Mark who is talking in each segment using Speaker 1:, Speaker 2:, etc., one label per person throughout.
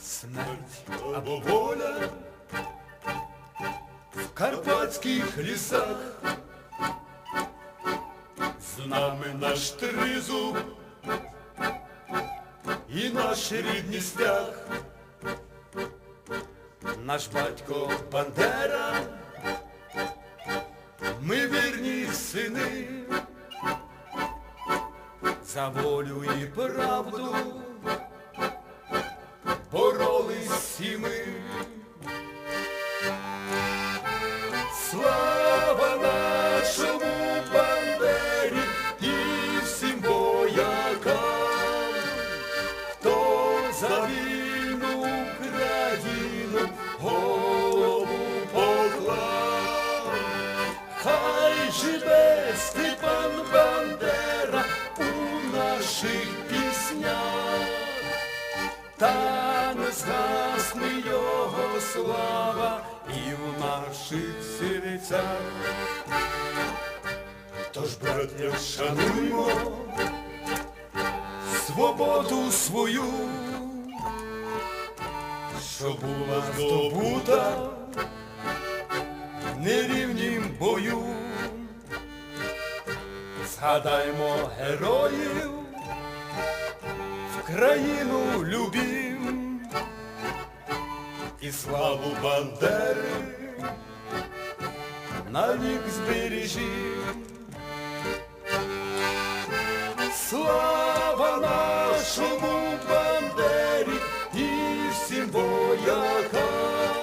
Speaker 1: Смерть або воля в карпатських лісах. З нами наш тризуб і наш рідний стяг. Наш батько Бандера, ми вірні сини, за волю і правду боролись і ми. І в наших серцях. Тож, браття, шануймо свободу свою, що була здобута нерівнім бою. Згадаймо героїв в країну любім і славу Бандери навік збережім. Слава нашому Бандері і всім воякам,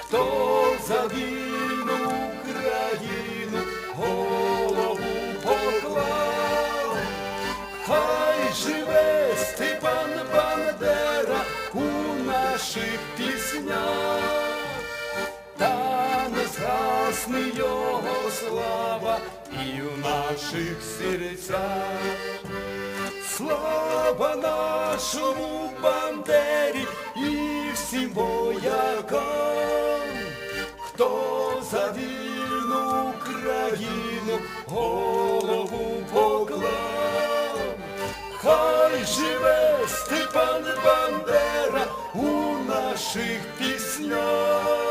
Speaker 1: хто за вільну країну голову поклав. Хай живе слава і в наших серцях. Слава нашому Бандері і всім воякам, хто за вільну країну голову поклав. Хай живе Степан Бандера у наших піснях,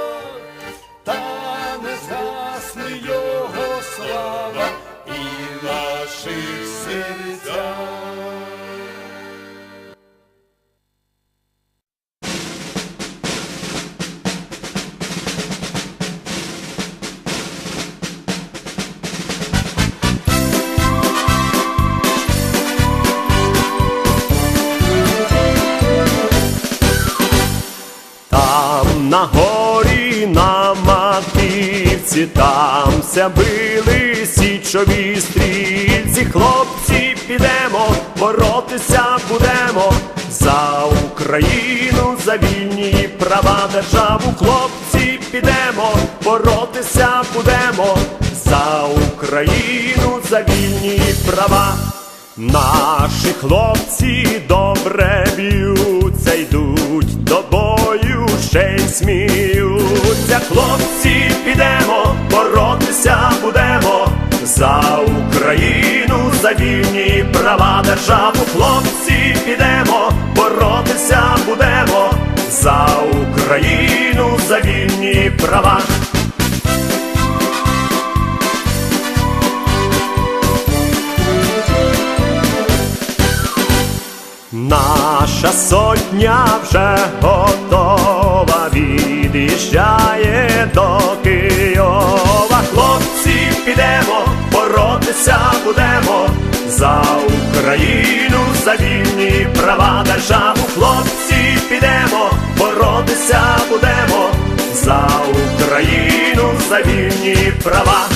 Speaker 2: маківці, там ся били січові стрільці, хлопці, підемо, боротися будемо за Україну, за вільні права державу, хлопці, підемо, боротися будемо за Україну, за вільні права. Наші хлопці добре йдуть до бою, ще й сміються. Хлопці, підемо, боротися будемо за Україну, за вільні права державу. Хлопці, підемо, боротися будемо за Україну, за вільні права. Наша сотня вже готова, від'їжджає до Києва. Хлопці, підемо, боротися будемо за Україну, за вільні права державу. Хлопці, підемо, боротися будемо за Україну, за вільні права.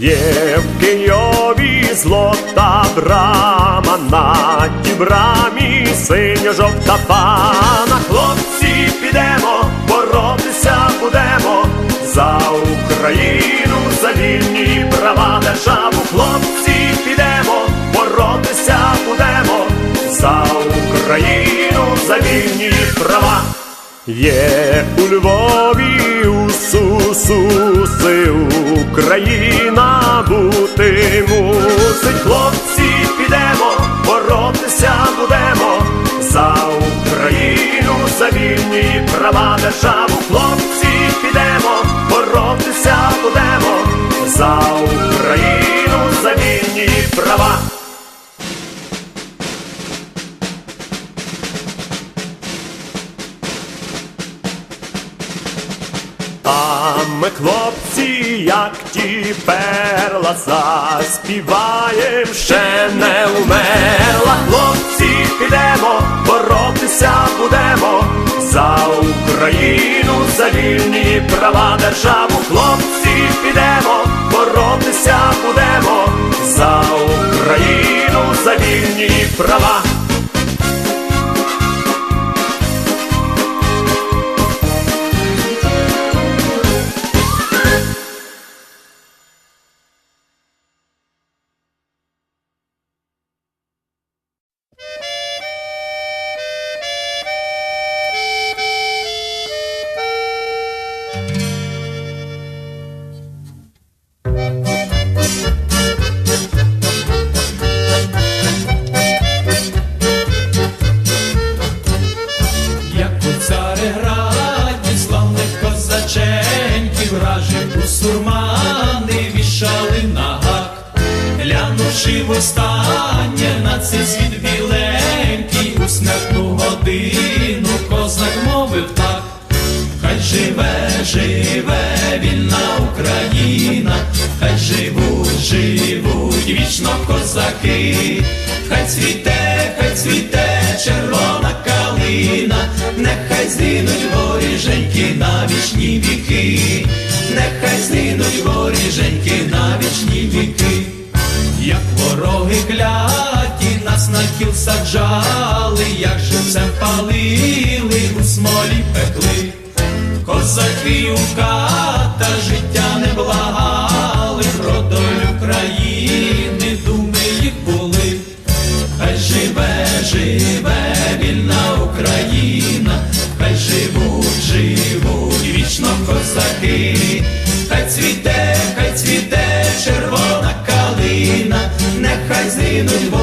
Speaker 2: Є в Києві злота брама, на тій брамі синьо-жовта пана. Хлопці, підемо, боротися будемо за Україну, за вільні права державу. Хлопці, підемо, боротися будемо за Україну, за вільні права. Є у Львові у вільні права державу, хлопці, підемо, боротися будемо за Україну, за вільні права. А ми, хлопці, як ті перла, заспіваєм, ще не умерла. Хлопці, підемо, боротися за вільні права державу. Хлопці, підемо, боротися будемо за Україну, за вільні права.
Speaker 3: Живуть, живуть вічно козаки, хай цвіте, хай цвіте червона калина, нехай згинуть воріженьки на вічні віки, нехай згинуть воріженьки на вічні віки. Як вороги кляті нас на кіл саджали, як живцем палили, у смолі пекли, козаки у ката нехай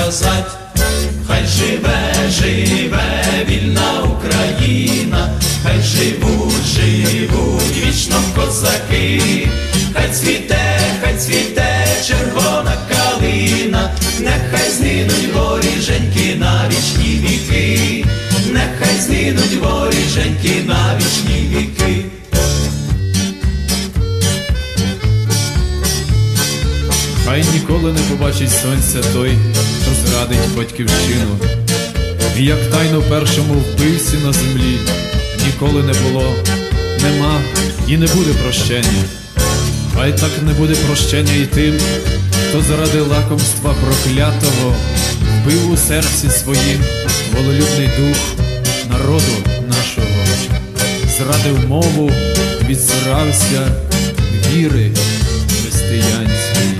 Speaker 3: сказать. Хай живе, живе вільна Україна, хай живуть, живуть вічно козаки, хай цвіте, хай цвіте червона калина, нехай згинуть воріженьки на вічні віки, нехай згинуть воріженьки на вічні віки.
Speaker 4: Хай ніколи не побачить сонця той, хто зрадить батьківщину. І як тайно першому вбивці на землі ніколи не було, нема і не буде прощення. Хай так не буде прощення і тим, хто заради лакомства проклятого вбив у серці своїм волелюбний дух народу нашого, зрадив мову, відзрався віри християнської.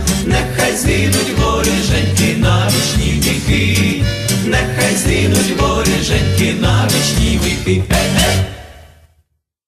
Speaker 3: згинуть воріженьки на вічні віки, нехай згинуть воріженьки на вічні віки. Е-е.